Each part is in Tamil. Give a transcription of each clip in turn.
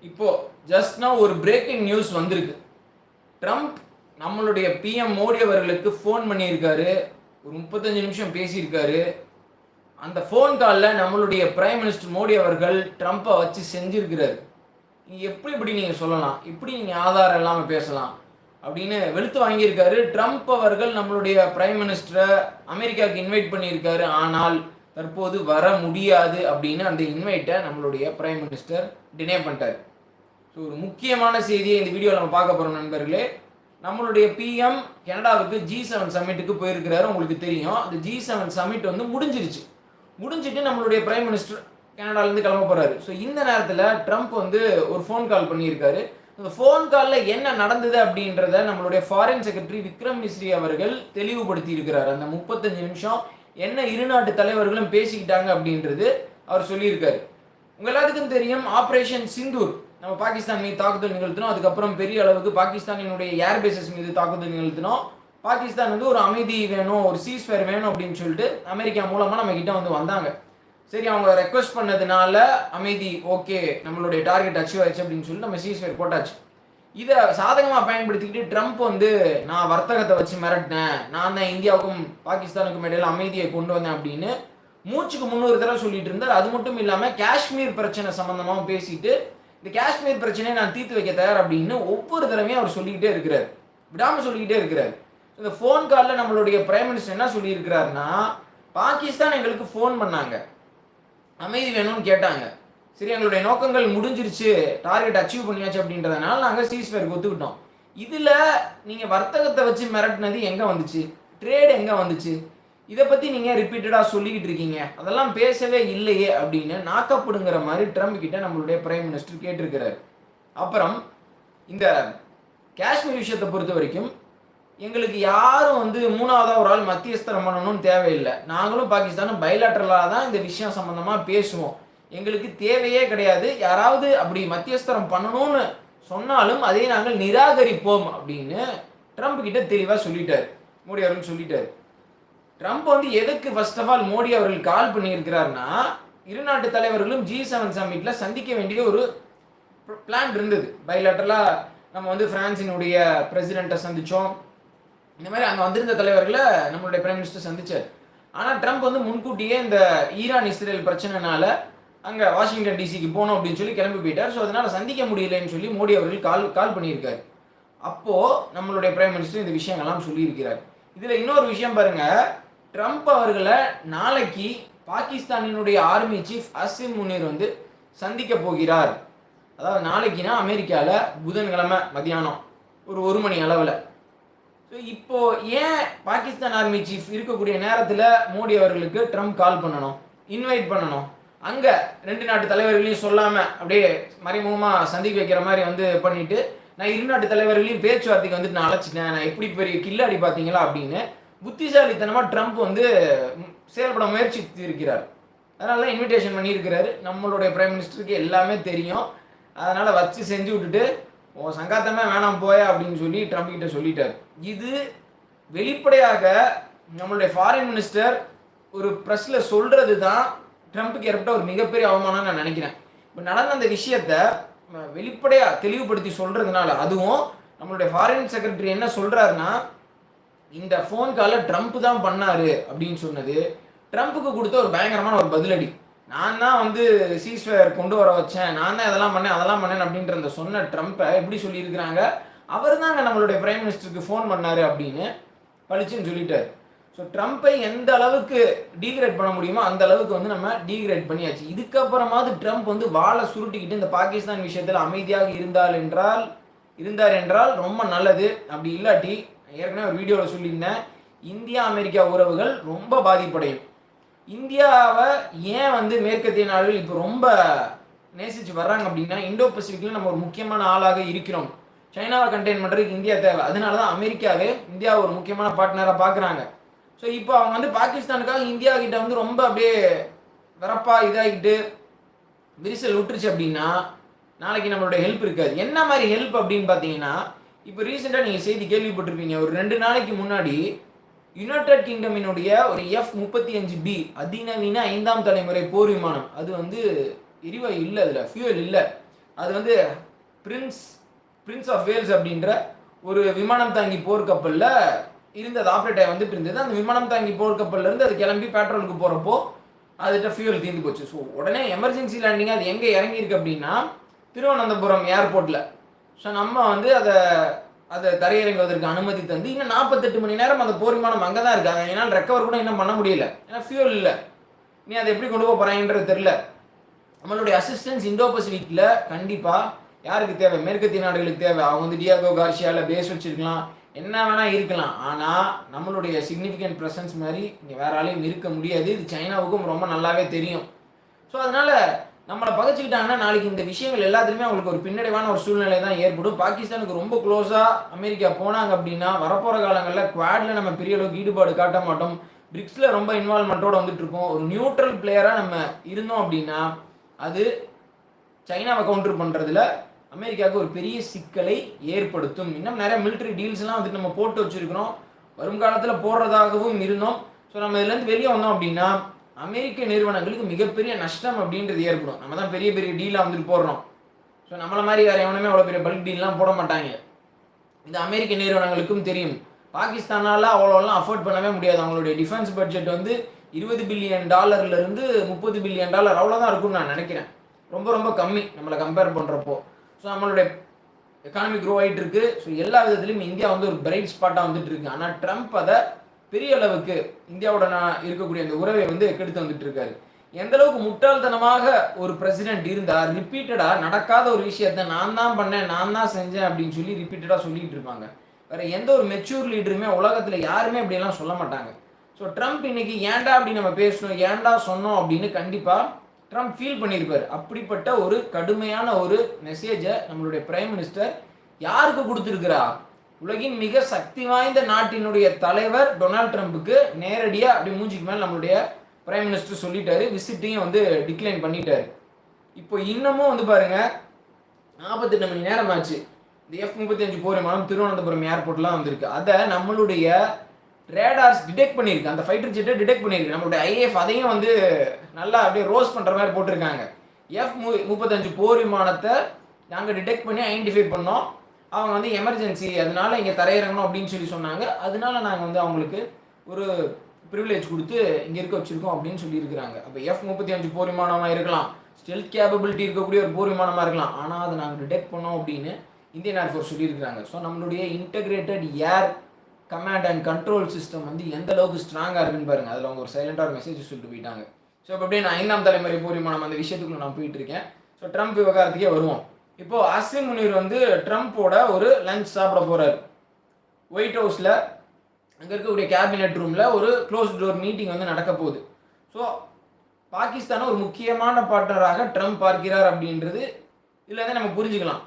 இப்போ ஜஸ்ட் ஒரு பிரேக்கிங் நியூஸ் வந்திருக்கு. ட்ரம்ப் நம்மளுடைய பிஎம் மோடி அவர்களுக்கு ஃபோன் பண்ணியிருக்காரு. ஒரு முப்பத்தஞ்சு நிமிஷம் பேசியிருக்காரு. அந்த ஃபோன் காலில் நம்மளுடைய பிரைம் மினிஸ்டர் மோடி அவர்கள் ட்ரம்ப்பை வச்சு செஞ்சிருக்கிறாரு. எப்படி இப்படி நீங்கள் சொல்லலாம்? இப்படி நீங்கள் ஆதாரம் இல்லாமல் பேசலாம்? அப்படின்னு வெளுத்து வாங்கியிருக்காரு. ட்ரம்ப் அவர்கள் நம்மளுடைய பிரைம் மினிஸ்டரை அமெரிக்காவுக்கு இன்வைட் பண்ணியிருக்காரு. ஆனால் தற்போது வர முடியாது அப்படின்னு அந்த இன்வைட்டை நம்மளுடைய பிரைம் மினிஸ்டர் டினே பண்ணிட்டார். ஸோ ஒரு முக்கியமான செய்தியை இந்த வீடியோவில் நம்ம பார்க்க போகிறோம் நண்பர்களே. நம்மளுடைய பிஎம் கனடாவுக்கு ஜி செவன் சமிட்டுக்கு போயிருக்கிறாரு உங்களுக்கு தெரியும். அந்த ஜி செவன் சமிட் வந்து முடிஞ்சிருச்சு. முடிஞ்சிட்டு நம்மளுடைய பிரைம் மினிஸ்டர் கனடாலேருந்து கிளம்ப போகிறாரு ஸோ இந்த நேரத்தில் ட்ரம்ப் வந்து ஒரு ஃபோன் கால் பண்ணியிருக்காரு. அந்த ஃபோன் காலில் என்ன நடந்தது அப்படின்றத நம்மளுடைய ஃபாரின் செக்ரட்டரி விக்ரம் மிஸ்ரி அவர்கள் தெளிவுபடுத்தி இருக்கிறார் அந்த முப்பத்தஞ்சு நிமிஷம் என்ன இரு நாட்டு தலைவர்களும் பேசிக்கிட்டாங்க அப்படின்றது அவர் சொல்லியிருக்காரு. உங்க எல்லாத்துக்கும் தெரியும் ஆப்ரேஷன் சிந்தூர் நம்ம பாகிஸ்தான் மீது தாக்குதல் நிகழ்த்தினோம். அதுக்கப்புறம் பெரிய அளவுக்கு பாகிஸ்தானினுடைய ஏர் பேசஸ் மீது தாக்குதல் நிகழ்த்தினோம். பாகிஸ்தான் வந்து ஒரு அமைதி வேணும் ஒரு சீஸ்ஃபேர் வேணும் அப்படின்னு சொல்லிட்டு அமெரிக்கா மூலமாக நம்ம கிட்ட வந்து வந்தாங்க. சரி அவங்க ரெக்வஸ்ட் பண்ணதுனால அமைதி ஓகே நம்மளுடைய டார்கெட் அச்சீவ் ஆயிடுச்சு அப்படின்னு சொல்லிட்டு நம்ம சீஸ்ஃபேர் போட்டாச்சு. இதை சாதகமாக பயன்படுத்திக்கிட்டு ட்ரம்ப் வந்து நான் வர்த்தகத்தை வச்சு மிரட்டினேன். நான் தான் இந்தியாவுக்கும் பாகிஸ்தானுக்கும் இடையில அமைதியை கொண்டு வந்தேன் அப்படின்னு மூச்சுக்கு முன்னூறு தடவை சொல்லிட்டு இருந்தார். அது மட்டும் இல்லாமல் காஷ்மீர் பிரச்சனை சம்மந்தமாகவும் பேசிட்டு இந்த காஷ்மீர் பிரச்சனையை நான் தீர்த்து வைக்க தயார் அப்படின்னு ஒவ்வொரு தடவையும் அவர் சொல்லிக்கிட்டே இருக்கிறார். விடாமல் சொல்லிக்கிட்டே இருக்கிறார். இந்த ஃபோன் காலில் நம்மளுடைய பிரைம் மினிஸ்டர் என்ன சொல்லியிருக்கிறாருன்னா பாகிஸ்தான் எங்களுக்கு ஃபோன் பண்ணாங்க. அமைதி வேணும்னு கேட்டாங்க. சரி எங்களுடைய நோக்கங்கள் முடிஞ்சிருச்சு டார்கெட் அச்சீவ் பண்ணியாச்சு அப்படின்றதுனால நாங்கள் சீஸ்ஃபேருக்கு ஒத்துக்கிட்டோம். இதில் நீங்கள் வர்த்தகத்தை வச்சு மிரட்டினது எங்கே வந்துச்சு? ட்ரேட் எங்கே வந்துச்சு? இதை பற்றி நீங்கள் ரிப்பீட்டடாக சொல்லிக்கிட்டு இருக்கீங்க. அதெல்லாம் பேசவே இல்லையே அப்படின்னு நாக்கப்படுங்கிற மாதிரி ட்ரம்ப் கிட்ட நம்மளுடைய பிரைம் மினிஸ்டர் கேட்டிருக்கிறாரு. அப்புறம் இந்த காஷ்மீர் விஷயத்தை பொறுத்த வரைக்கும் எங்களுக்கு யாரும் வந்து மூணாவதாக ஒரு ஆள் மத்தியஸ்தரம் பண்ணணும்னு தேவையில்லை. நாங்களும் பாகிஸ்தானும் பைலாட்டரலாக தான் இந்த விஷயம் சம்மந்தமாக பேசுவோம். எங்களுக்கு தேவையே கிடையாது. யாராவது அப்படி மத்தியஸ்தரம் பண்ணணும்னு சொன்னாலும் அதை நாங்கள் நிராகரிப்போம் அப்படின்னு ட்ரம்ப் கிட்ட தெளிவாக சொல்லிட்டார். மோடி அவர்கள் சொல்லிட்டார். ட்ரம்ப் வந்து எதுக்கு ஃபர்ஸ்ட் ஆஃப் ஆல் மோடி அவர்கள் கால் பண்ணியிருக்கிறாருன்னா இரு நாட்டு தலைவர்களும் ஜி செவன் சம்மிட்டில் சந்திக்க வேண்டிய ஒரு பிளான் இருந்தது. பைலாட்டரலாக நம்ம வந்து பிரான்சினுடைய பிரசிடெண்ட்டை சந்தித்தோம் இந்த மாதிரி அங்கே வந்திருந்த தலைவர்களை நம்மளுடைய பிரைம் மினிஸ்டர் சந்திச்சார். ஆனால் ட்ரம்ப் வந்து முன்கூட்டியே இந்த ஈரான் இஸ்ரேல் பிரச்சனைனால அங்கே வாஷிங்டன் டிசிக்கு போகணும் அப்படின்னு சொல்லி கிளம்பி போயிட்டார். ஸோ அதனால் சந்திக்க முடியலன்னு சொல்லி மோடி அவர்கள் கால் கால் பண்ணியிருக்காரு. அப்போது நம்மளுடைய பிரைம் மினிஸ்டர் இந்த விஷயங்கள்லாம் சொல்லியிருக்கிறார். இதில் இன்னொரு விஷயம் பாருங்கள் ட்ரம்ப் அவர்களை நாளைக்கு பாகிஸ்தானினுடைய ஆர்மி சீஃப் அசிம் முனீர் வந்து சந்திக்க போகிறார். அதாவது நாளைக்குனா அமெரிக்காவில் புதன்கிழமை மதியானம் ஒரு ஒரு மணி அளவில். ஸோ இப்போது ஏன் பாகிஸ்தான் ஆர்மி சீஃப் இருக்கக்கூடிய நேரத்தில் மோடி அவர்களுக்கு ட்ரம்ப் கால் பண்ணணும் இன்வைட் பண்ணணும்? அங்கே ரெண்டு நாட்டு தலைவர்களையும் சொல்லாமல் அப்படியே மறைமுகமாக சந்திக்க வைக்கிற மாதிரி வந்து பண்ணிட்டு நான் இரு நாட்டு தலைவர்களையும் பேச்சுவார்த்தைக்கு வந்துட்டு நான் அழைச்சிட்டேன். நான் எப்படி பெரிய கில்லாடி பார்த்தீங்களா அப்படின்னு புத்திசாலித்தனமாக ட்ரம்ப் வந்து செயல்பட முயற்சித்து இருக்கிறார். அதனால இன்விடேஷன் பண்ணியிருக்கிறாரு. நம்மளுடைய பிரைம் மினிஸ்டருக்கு எல்லாமே தெரியும். அதனால் வச்சு செஞ்சு விட்டுட்டு ஓ சங்காத்தமே வேணாம் போய அப்படின்னு சொல்லி ட்ரம்ப் கிட்ட சொல்லிட்டார். இது வெளிப்படையாக நம்மளுடைய ஃபாரின் மினிஸ்டர் ஒரு ப்ரெஸ்ஸில் சொல்கிறது தான் ட்ரம்ப்புக்கு ஏற்பட்ட ஒரு மிகப்பெரிய அவமானம் நான் நினைக்கிறேன். இப்போ நடந்த அந்த விஷயத்த வெளிப்படையாக தெளிவுபடுத்தி சொல்கிறதுனால அதுவும் நம்மளுடைய ஃபாரின் செக்ரட்டரி என்ன சொல்கிறாருன்னா இந்த ஃபோன் காலை ட்ரம்ப் தான் பண்ணாரு அப்படின்னு சொன்னது. ட்ரம்ப்புக்கு கொடுத்த ஒரு பயங்கரமான ஒரு பதிலடி. நான் தான் வந்து சீஸ்வேர் கொண்டு வர வச்சேன். நான் தான் இதெல்லாம் பண்ணேன் அதெல்லாம் பண்ணேன் அப்படின்ற அந்த சொன்ன ட்ரம்ப்பை எப்படி சொல்லியிருக்கிறாங்க? அவர் தாங்க நம்மளுடைய பிரைம் மினிஸ்டருக்கு ஃபோன் பண்ணார் அப்படின்னு பழிச்சுன்னு சொல்லிட்டார். ஸோ ட்ரம்ப்பை எந்த அளவுக்கு டீக்ரேட் பண்ண முடியுமோ அந்த அளவுக்கு வந்து நம்ம டீக்ரேட் பண்ணியாச்சு. இதுக்கப்புறமாவது ட்ரம்ப் வந்து வாழை சுருட்டிக்கிட்டு இந்த பாகிஸ்தான் விஷயத்தில் அமைதியாக இருந்தால் என்றால் இருந்தார் என்றால் ரொம்ப நல்லது. அப்படி இல்லாட்டி ஏற்கனவே ஒரு வீடியோவில் சொல்லியிருந்தேன் இந்தியா அமெரிக்கா உறவுகள் ரொம்ப பாதிப்படையும். இந்தியாவை ஏன் வந்து மேற்கத்திய நாடுகள் இப்போ ரொம்ப நேசிச்சு வர்றாங்க அப்படின்னா இந்தோ பசிபிக்கில் நம்ம ஒரு முக்கியமான ஆளாக இருக்கிறோம். சைனாவை கண்டெயின் பண்ணுறதுக்கு இந்தியா தேவை. அதனால தான் அமெரிக்காவே இந்தியாவை ஒரு முக்கியமான பார்ட்னராக பார்க்குறாங்க. ஸோ இப்போ அவங்க வந்து பாகிஸ்தானுக்காக இந்தியா கிட்ட வந்து ரொம்ப அப்படியே வரப்பா இதாகிட்டு விரிசல் விட்டுருச்சு அப்படின்னா நாளைக்கு நம்மளோட ஹெல்ப் இருக்காது. என்ன மாதிரி ஹெல்ப் அப்படின்னு பார்த்தீங்கன்னா இப்போ ரீசெண்டாக நீங்கள் செய்தி கேள்விப்பட்டிருப்பீங்க. ஒரு ரெண்டு நாளைக்கு முன்னாடி யுனைடெட் கிங்டமினுடைய ஒரு எஃப் முப்பத்தி அஞ்சு பி அதிநவீன ஐந்தாம் தலைமுறை போர் விமானம். அது வந்து எரிவாயு இல்லை அதில் ஃபியூயல் இல்லை. அது வந்து பிரின்ஸ் பிரின்ஸ் ஆஃப் வேல்ஸ் அப்படின்ற ஒரு விமானம் தாங்கி போர்க்கப்பலில் இருந்தது ஆப்ரேட் ஆகி வந்துட்டு இருந்தது. அந்த விமானம் தாங்கி போர்க்கப்பல்ல இருந்து அது கிளம்பி பெட்ரோலுக்கு போகிறப்போ அதுகிட்ட ஃபியூல் தீர்ந்து போச்சு. ஸோ உடனே எமர்ஜென்சி லேண்டிங் அது எங்கே இறங்கியிருக்கு அப்படின்னா திருவனந்தபுரம் ஏர்போர்ட்டில் ஸோ நம்ம வந்து அதை அதை தரையிறங்குவதற்கு அனுமதி தந்து இன்னும் நாற்பத்தெட்டு மணி நேரம் அந்த போர் விமானம் அங்கே தான் இருக்காங்க. என்னால் ரெக்கவர் கூட இன்னும் பண்ண முடியல. ஏன்னா ஃபியூல் இல்லை. நீ அதை எப்படி கொண்டு போக போகிறாங்கன்றது தெரில நம்மளுடைய அசிஸ்டன்ஸ் இந்தோ பசிபிக்கில் கண்டிப்பாக யாருக்கு தேவை? மேற்கத்திய நாடுகளுக்கு தேவை. அவங்க வந்து டியாகோ கார்ஷியாவில் பேஸ் வச்சிருக்கலாம். என்ன வேணால் இருக்கலாம். ஆனால் நம்மளுடைய சிக்னிஃபிகண்ட் ப்ரெசன்ஸ் மாதிரி இங்கே வேற ஆளையும் இருக்க முடியாது. இது சைனாவுக்கும் ரொம்ப நல்லாவே தெரியும். ஸோ அதனால் நம்மளை பகச்சிக்கிட்டாங்கன்னா நாளைக்கு இந்த விஷயங்கள் எல்லாத்துலேயுமே அவங்களுக்கு ஒரு பின்னடைவான ஒரு சூழ்நிலை தான் ஏற்படும். பாகிஸ்தானுக்கு ரொம்ப க்ளோஸாக அமெரிக்கா போனாங்க அப்படின்னா வரப்போகிற காலங்களில் குவாடில் நம்ம பெரிய அளவுக்கு ஈடுபாடு காட்ட மாட்டோம். பிரிக்ஸில் ரொம்ப இன்வால்மெண்ட்டோடு வந்துட்டு இருக்கோம். ஒரு நியூட்ரல் பிளேயராக நம்ம இருந்தோம் அப்படின்னா அது சைனாவை கவுண்டர் பண்ணுறதுல அமெரிக்காவுக்கு ஒரு பெரிய சிக்கலை ஏற்படுத்தும். இன்னும் நிறைய மிலிட்டரி டீல்ஸ்லாம் வந்துட்டு நம்ம போட்டு வச்சுருக்கிறோம். வரும் காலத்தில் போடுறதாகவும் இருந்தோம். ஸோ நம்ம இதுலேருந்து வெளியே வந்தோம் அப்படின்னா அமெரிக்க நிறுவனங்களுக்கு மிகப்பெரிய நஷ்டம் அப்படின்றது ஏற்படும். நம்ம தான் பெரிய பெரிய டீலாக வந்துட்டு போடுறோம். ஸோ நம்மளை மாதிரி வேறு எவனுமே அவ்வளோ பெரிய பல்க் டீல்லாம் போட மாட்டாங்க. இது அமெரிக்க நிறுவனங்களுக்கும் தெரியும். பாகிஸ்தானால் அவ்வளோலாம் அஃபோர்ட் பண்ணவே முடியாது. அவங்களுடைய டிஃபென்ஸ் பட்ஜெட் வந்து இருபது பில்லியன் டாலர்லேருந்து முப்பது பில்லியன் டாலர் அவ்வளோதான் இருக்கும்னு நான் நினைக்கிறேன். ரொம்ப ரொம்ப கம்மி நம்மளை கம்பேர் பண்ணுறப்போ ஸோ நம்மளுடைய எக்கானமி க்ரோ ஆகிட்டு இருக்கு ஸோ எல்லா விதத்துலையும் இந்தியா வந்து ஒரு பிரைட் ஸ்பாட்டாக வந்துட்டு இருக்கு ஆனால் ட்ரம்ப் அதை பெரிய அளவுக்கு இந்தியாவோட நான் இருக்கக்கூடிய அந்த உறவை வந்து கெடுத்து வந்துட்டு இருக்காரு எந்த அளவுக்கு முட்டாள்தனமாக ஒரு பிரசிடென்ட் இருந்தா ரிப்பீட்டடா நடக்காத ஒரு விஷயத்த நான் தான் பண்ணேன் நான் தான் செஞ்சேன் அப்படின்னு சொல்லி ரிப்பீட்டடா சொல்லிட்டு இருப்பாங்க. வேற எந்த ஒரு மெச்சூர் லீடருமே உலகத்துல யாருமே அப்படியெல்லாம் சொல்ல மாட்டாங்க. ஸோ ட்ரம்ப் இன்னைக்கு ஏன்டா அப்படி நம்ம பேசணும் ஏன்டா சொன்னோம் அப்படின்னு கண்டிப்பா ட்ரம்ப் ஃபீல் பண்ணியிருப்பார். அப்படிப்பட்ட ஒரு கடுமையான ஒரு மெசேஜை நம்மளுடைய பிரைம் மினிஸ்டர் யாருக்கு கொடுத்துருக்கிறா? உலகின் மிக சக்தி வாய்ந்த நாட்டினுடைய தலைவர் டொனால்ட் ட்ரம்ப்புக்கு நேரடியாக அப்படி மூஞ்சிக்கு மேலே நம்மளுடைய பிரைம் மினிஸ்டர் சொல்லிட்டாரு. விசிட்டையும் வந்து டிக்ளைன் பண்ணிட்டாரு. இப்போ இன்னமும் வந்து பாருங்க நாற்பத்தெட்டு மணி நேரம் ஆச்சு இந்த எஃப் முப்பத்தஞ்சு போர் விமானம் திருவனந்தபுரம் ஏர்போர்ட்லாம் வந்திருக்கு. அதை நம்மளுடைய ரேடார்ஸ் டிடெக்ட் பண்ணியிருக்கு. அந்த ஃபைட்டர் ஜெட்டை டிடெக்ட் பண்ணியிருக்கு. நம்மளுடைய ஐஏஎஃப் அதையும் வந்து நல்லா அப்படியே ரோஸ் பண்ணுற மாதிரி போட்டிருக்காங்க. எஃப் மு முப்பத்தஞ்சு போர் விமானத்தை நாங்கள் டிடெக்ட் பண்ணி ஐடென்டிஃபை பண்ணோம். அவங்க வந்து எமர்ஜென்சி அதனால இங்கே தரையிறங்கணும் அப்படின்னு சொல்லி சொன்னாங்க. அதனால நாங்கள் வந்து அவங்களுக்கு ஒரு ப்ரிவிலேஜ் கொடுத்து இங்கே இருக்க வச்சுருக்கோம் அப்படின்னு சொல்லியிருக்கிறாங்க அப்போ எஃப் முப்பத்தி அஞ்சு போர் விமானமாக இருக்கலாம். ஸ்டெல்த் கேப்பபிலிட்டி இருக்கக்கூடிய ஒரு போர் விமானமாக இருக்கலாம். ஆனால் அதை நாங்கள் டிடெக்ட் பண்ணோம் அப்படின்னு இந்தியன் ஏர்ஃபோர்ஸ் சொல்லியிருக்கிறாங்க. ஸோ நம்மளுடைய integrated air command and control system வந்து எந்த அளவுக்கு ஸ்ட்ராங்காக இருக்குன்னு பாருங்க. அதில் அவங்க ஒரு சைலண்டாக ஒரு மெசேஜ் சொல்லிட்டு போயிட்டாங்க. ஸோ இப்போ அப்படியே நான் ஐந்தாம் தலைமுறை போர் அந்த விஷயத்துக்குள்ள நான் போயிட்டு இருக்கேன். ஸோ ட்ரம்ப் விவகாரத்துக்கே வருவோம். இப்போ அசிம் முனீர் வந்து ட்ரம்ப்போட ஒரு லஞ்ச் சாப்பிட போறாரு. ஒயிட் ஹவுஸில் அங்கே இருக்கக்கூடிய கேபினெட் ரூமில் ஒரு க்ளோஸ் டோர் மீட்டிங் வந்து நடக்க போகுது. ஸோ பாகிஸ்தானை ஒரு முக்கியமான பார்ட்னராக ட்ரம்ப் பார்க்கிறார் அப்படின்றது இதில் வந்து நம்ம புரிஞ்சுக்கலாம்.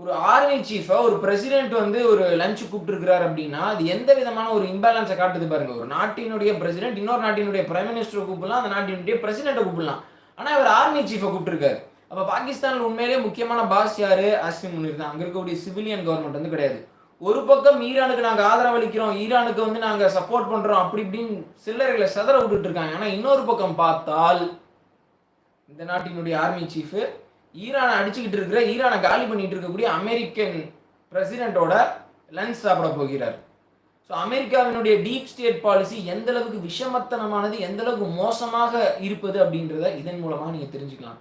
ஒரு ஆர்மி சீஃபை ஒரு பிரசிடென்ட் வந்து ஒரு லஞ்ச் கூப்பிட்டுருக்கிறார் அப்படின்னா அது எந்த விதமான ஒரு இம்பேலன்ஸை காட்டுது பாருங்க. ஒரு நாட்டினுடைய பிரசிடென்ட் இன்னொரு நாட்டினுடைய பிரைம் மினிஸ்டரை கூப்பிடலாம் அந்த நாட்டினுடைய பிரசிடென்ட்டை கூப்பிடலாம். ஆனால் இவர் ஆர்மி சீஃபை கூப்பிட்டுருக்காரு. அப்போ பாகிஸ்தானில் உண்மையிலேயே முக்கியமான பாஸ் யாரு? அஸ்மின் முனிர் தான். அங்கே இருக்கக்கூடிய சிவிலியன் கவர்மெண்ட் வந்து கிடையாது. ஒரு பக்கம் ஈரானுக்கு நாங்கள் ஆதரவளிக்கிறோம் ஈரானுக்கு வந்து நாங்கள் சப்போர்ட் பண்ணுறோம் அப்படி இப்படின்னு சில்லறைகளை செதற விட்டுட்டு இருக்காங்க. ஆனால் இன்னொரு பக்கம் பார்த்தால் இந்த நாட்டினுடைய ஆர்மி சீஃபு ஈரானை அடிச்சுக்கிட்டு இருக்கிற ஈரானை காலி பண்ணிட்டு இருக்கக்கூடிய அமெரிக்கன் பிரசிடென்ட்டோட லஞ்ச் சாப்பிட போகிறார். ஸோ அமெரிக்காவினுடைய டீப் ஸ்டேட் பாலிசி எந்த அளவுக்கு விஷமத்தனமானது எந்த அளவுக்கு மோசமாக இருப்பது அப்படின்றத இதன் மூலமாக நீங்கள் தெரிஞ்சுக்கலாம்.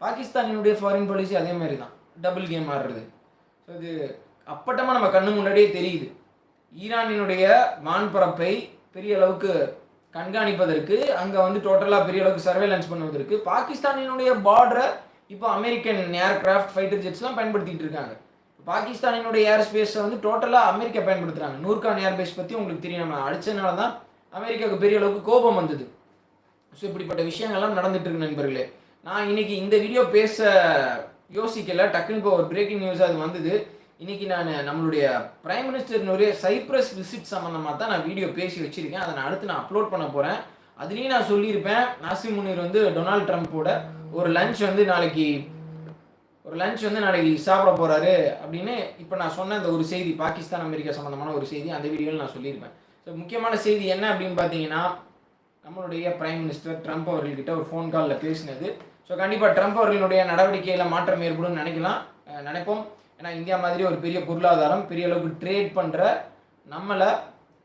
பாகிஸ்தானினுடைய ஃபாரின் பாலிசி அதே மாதிரி தான் டபுள் கேம் ஆடுறது. ஸோ இது அப்பட்டமாக நம்ம கண்ணு முன்னாடியே தெரியுது. ஈரானினுடைய வான்பரப்பை பெரிய அளவுக்கு கண்காணிப்பதற்கு அங்கே வந்து டோட்டலாக பெரிய அளவுக்கு சர்வேலன்ஸ் பண்ணுவதற்கு பாகிஸ்தானினுடைய பார்டரை இப்போ அமெரிக்கன் ஏர்கிராஃப்ட் ஃபைட்டர் ஜெட்ஸ்லாம் பயன்படுத்திட்டு இருக்காங்க. பாகிஸ்தானினுடைய ஏர் ஸ்பேஸை வந்து டோட்டலாக அமெரிக்கா பயன்படுத்துகிறாங்க நூர்கான் ஏர்பேஸ் பற்றி உங்களுக்கு தெரியும். நம்ம அடிச்சதுனால தான் அமெரிக்காவுக்கு பெரிய அளவுக்கு கோபம் வந்தது. ஸோ இப்படிப்பட்ட விஷயங்கள்லாம் நடந்துட்டு இருக்கு நண்பர்களே. நான் இன்னைக்கு இந்த வீடியோ பேச யோசிக்கல. டக்குன்னு இப்போ ஒரு பிரேக்கிங் நியூஸ் அது வந்தது. இன்னைக்கு நான் நம்மளுடைய பிரைம் மினிஸ்டர்னுடைய சைப்ரஸ் விசிட் சம்மந்தமாக தான் நான் வீடியோ பேசி வச்சுருக்கேன். அதை நான் அடுத்து நான் அப்லோட் பண்ண போகிறேன் அதுலேயும் நான் சொல்லியிருப்பேன் நாசி முனீர் வந்து டொனால்ட் ட்ரம்ப்போட ஒரு லஞ்ச் வந்து நாளைக்கு ஒரு லஞ்ச் வந்து நாளைக்கு சாப்பிட போகிறாரு அப்படின்னு இப்போ நான் சொன்ன இந்த ஒரு செய்தி பாகிஸ்தான் அமெரிக்கா சம்மந்தமான ஒரு செய்தி அந்த வீடியோவில் நான் சொல்லியிருப்பேன். ஸோ முக்கியமான செய்தி என்ன அப்படின்னு பார்த்தீங்கன்னா நம்மளுடைய பிரைம் மினிஸ்டர் ட்ரம்ப் அவர்கள்கிட்ட ஒரு ஃபோன் காலில் பேசினது. ஸோ கண்டிப்பாக ட்ரம்ப் அவர்களுடைய நடவடிக்கையில் மாற்றம் ஏற்படும் நினைக்கலாம் நினைப்போம். ஏன்னா இந்தியா மாதிரி ஒரு பெரிய பொருளாதாரம் பெரிய அளவுக்கு ட்ரேட் பண்ணுற நம்மளை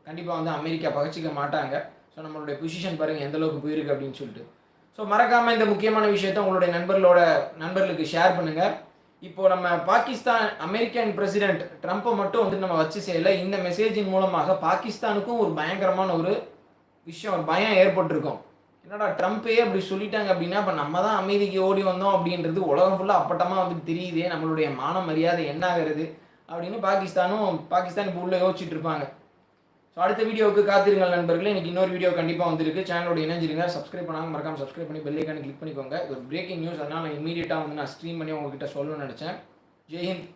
கண்டிப்பாக வந்து அமெரிக்கா பகச்சிக்க மாட்டாங்க. ஸோ நம்மளுடைய பொசிஷன் பாருங்கள் எந்த அளவுக்கு போயிருக்கு அப்படின்னு சொல்லிட்டு. ஸோ மறக்காமல் இந்த முக்கியமான விஷயத்த உங்களுடைய நண்பர்களோட நண்பர்களுக்கு ஷேர் பண்ணுங்கள் இப்போது நம்ம பாகிஸ்தான் அமெரிக்கன் பிரசிடென்ட் ட்ரம்ப்பை மட்டும் வந்து நம்ம வச்சு செய்யலை. இந்த மெசேஜின் மூலமாக பாகிஸ்தானுக்கும் ஒரு பயங்கரமான ஒரு விஷயம் ஒரு பயம் ஏற்பட்டிருக்கும். என்னடா ட்ரம்ப்பே அப்படி சொல்லிட்டாங்க அப்படின்னா இப்போ நம்ம தான் அமைதிக்கு ஓடி வந்தோம் அப்படின்றது உலகம் ஃபுல்லாக அப்பட்டமாக வந்து தெரியுதே. நம்மளுடைய மான மரியாதை என்ன ஆகிறது அப்படின்னு பாகிஸ்தானும் பாகிஸ்தான் இப்போ உள்ளே யோசிச்சுட்டு இருப்பாங்க. ஸோ அடுத்த வீடியோவுக்கு காத்திருங்கள் நண்பர்களே. இன்னைக்கு இன்னொரு வீடியோ கண்டிப்பாக வந்திருக்கு. சேனலோட இணைஞ்சிருங்க. சப்ஸ்கிரைப் பண்ணாமல் மறக்காம சப்ஸ்கிரைப் பண்ணி பெல் கிளிக் பண்ணிக்கோங்க. ஒரு பிரேக்கிங் நியூஸ் அதனால் நான் இமீடியட்டாக வந்து நான் ஸ்ட்ரீம் பண்ணி உங்ககிட்ட சொல்லணும்னு நினச்சேன். ஜெய்ஹிந்த்